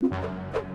you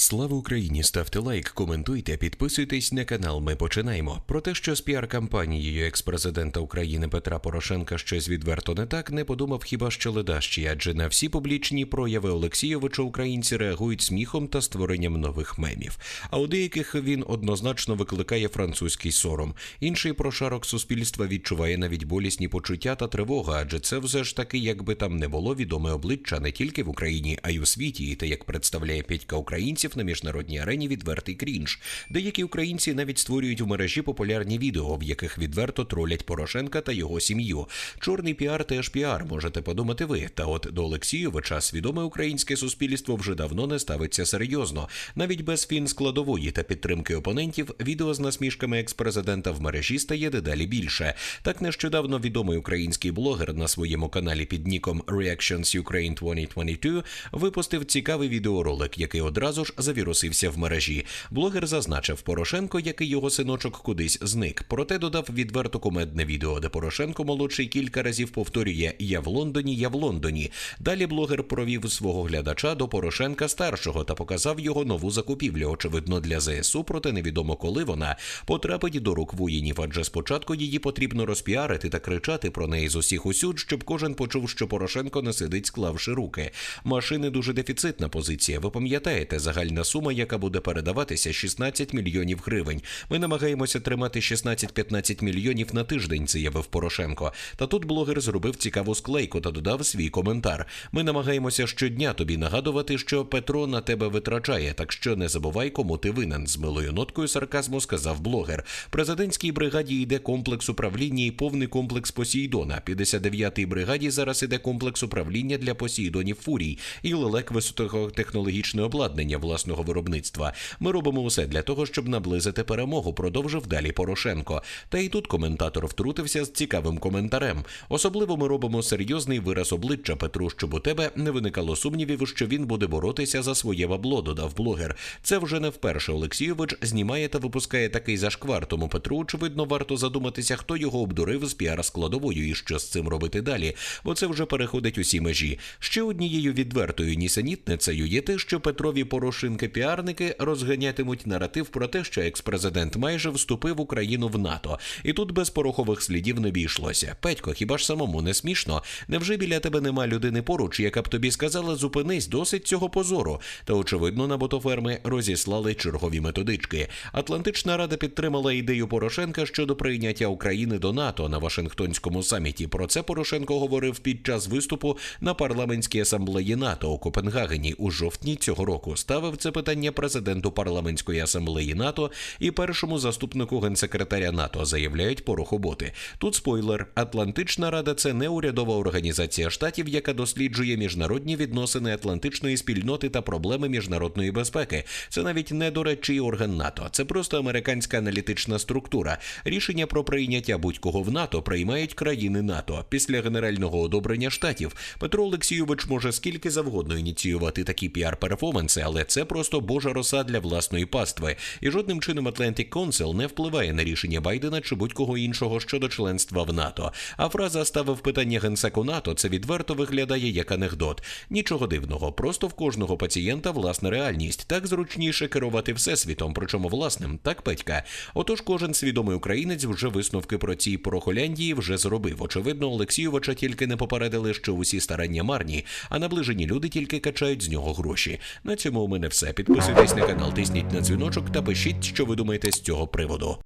Слава Україні! Ставте лайк, коментуйте, підписуйтесь на канал. Ми починаємо. Про те, що з піар-кампанією екс-президента України Петра Порошенка щось відверто не так, не подумав хіба що ледащий, адже на всі публічні прояви Олексійовича українці реагують сміхом та створенням нових мемів. А у деяких він однозначно викликає французький сором. Інший прошарок суспільства відчуває навіть болісні почуття та тривога, адже це все ж таки, якби там не було відоме обличчя не тільки в Україні, а й у світі. І те, як представляє п'ятька українців на міжнародній арені відвертий крінж. Деякі українці навіть створюють в мережі популярні відео, в яких відверто тролять Порошенка та його сім'ю. Чорний піар теж піар, можете подумати ви. Та от до Олексійовича свідоме українське суспільство вже давно не ставиться серйозно. Навіть без фін складової та підтримки опонентів відео з насмішками екс-президента в мережі стає дедалі більше. Так нещодавно відомий український блогер на своєму каналі під ніком Reactions Ukraine 2022 випустив цікавий відеоролик, який одразу ж завірусився в мережі. Блогер зазначив Порошенко, який його синочок кудись зник. Проте додав відверто кумедне відео, де Порошенко молодший кілька разів повторює Я в Лондоні, я в Лондоні. Далі блогер провів свого глядача до Порошенка старшого та показав його нову закупівлю. Очевидно, для ЗСУ, проте невідомо коли вона потрапить до рук воїнів. Адже спочатку її потрібно розпіарити та кричати про неї з усіх усюд, щоб кожен почув, що Порошенко не сидить, склавши руки. Машини дуже дефіцитна позиція. Ви пам'ятаєте, загальна сума, яка буде передаватися, 16 мільйонів гривень. Ми намагаємося тримати 16-15 мільйонів на тиждень, заявив Порошенко. Та тут блогер зробив цікаву склейку та додав свій коментар. Ми намагаємося щодня тобі нагадувати, що Петро на тебе витрачає, так що не забувай, кому ти винен. З милою ноткою сарказму сказав блогер. Президентській бригаді йде комплекс управління і повний комплекс Посейдона. 59-й бригаді зараз іде комплекс управління для Посейдонів Фурій і лелек високотехнологічне обладнання власного виробництва. Ми робимо усе для того, щоб наблизити перемогу. Продовжив далі Порошенко. Та й тут коментатор втрутився з цікавим коментарем. Особливо ми робимо серйозний вираз обличчя Петру, щоб у тебе не виникало сумнівів, що він буде боротися за своє бабло. Додав блогер. Це вже не вперше Олексійович знімає та випускає такий зашквар. Тому Петру, очевидно, варто задуматися, хто його обдурив з піар складовою і що з цим робити далі, бо це вже переходить усі межі. Ще однією відвертою нісенітницею є те, що Петрові Порошинки піарники розганятимуть наратив про те, що екс-президент майже вступив Україну в НАТО, і тут без порохових слідів не обійшлося. Петько, хіба ж самому не смішно? Невже біля тебе нема людини поруч, яка б тобі сказала, зупинись, досить цього позору? Та очевидно, на ботоферми розіслали чергові методички. Атлантична рада підтримала ідею Порошенка щодо прийняття України до НАТО на Вашингтонському саміті. Про це Порошенко говорив під час виступу на парламентській асамблеї НАТО у Копенгагені у жовтні цього року. Ставив це питання президенту парламентської асамблеї НАТО і першому заступнику генсекретаря НАТО. Заявляють порохоботи. Тут спойлер: Атлантична рада це не урядова організація штатів, яка досліджує міжнародні відносини Атлантичної спільноти та проблеми міжнародної безпеки. Це навіть не доречий орган НАТО. Це просто американська аналітична структура. Рішення про прийняття будь-кого в НАТО приймають країни НАТО. Після генерального одобрення штатів Петро Олексійович може скільки завгодно ініціювати такі піар-перформанси, але це просто божа роса для власної пастви. І жодним чином Atlantic Council не впливає на рішення Байдена чи будь-кого іншого щодо членства в НАТО. А фраза ставив питання генсеку НАТО. Це відверто виглядає як анекдот. Нічого дивного, просто в кожного пацієнта власна реальність. Так зручніше керувати всесвітом, причому власним, так Петька. Отож, кожен свідомий українець вже висновки про ці порохоляндії вже зробив. Очевидно, Олексійовича тільки не попередили, що усі старання марні, а наближені люди тільки качають з нього гроші. На цьому у все. Підписуйтесь на канал, тисніть на дзвіночок та пишіть, що ви думаєте з цього приводу.